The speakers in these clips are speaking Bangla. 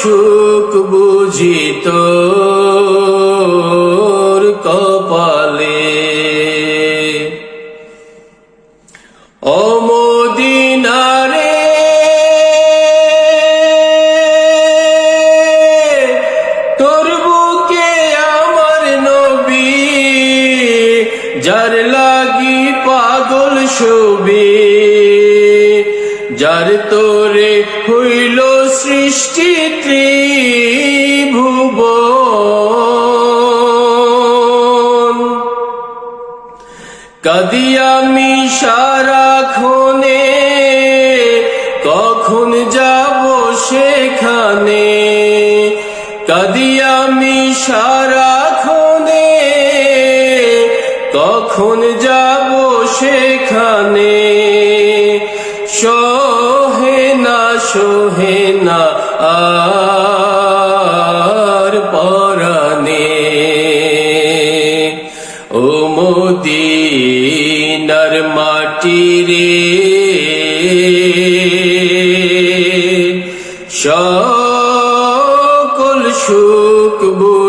সুখ বুঝি তোর কপালে। অমদিনারে তোর বুকে আমার নবী যার লাগি পাগল ছবি যার তোরে হইল সৃষ্টি ত্রিভুবন। কাদি আমি সারাক্ষণে কখন যাব সেখানে? কাদি আমি সারাক্ষণে কখন যাব সেখানে? সোহে না সোহে না আর পরানে ও মোদিনার মাটি রে সকল সুখ বুঝি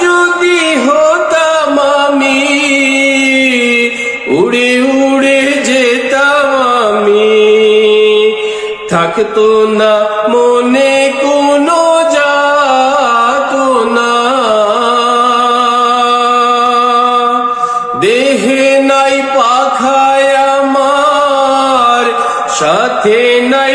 যদি হতাম আমি, উড়ে উড়ে যেতাম আমি। থাকতো না মনে কোনো যাত না। দেহে নাই পাখায় আমার, সাথে নাই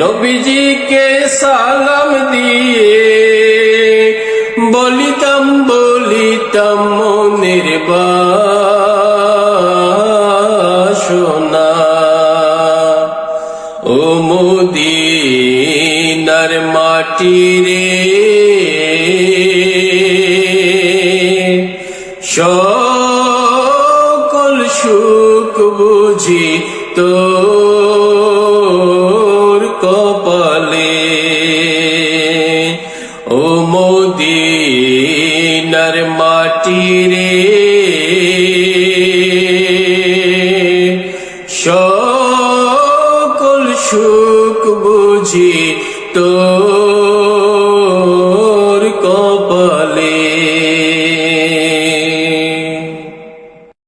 নবীজিকে সালাম দিয়ে বলিতাম বলিতাম মনের বাসনা। ও মোদিনার মাটি রে, সকল সুখ বুঝি তোর মাটি রে সকল সুখ বুঝি তো।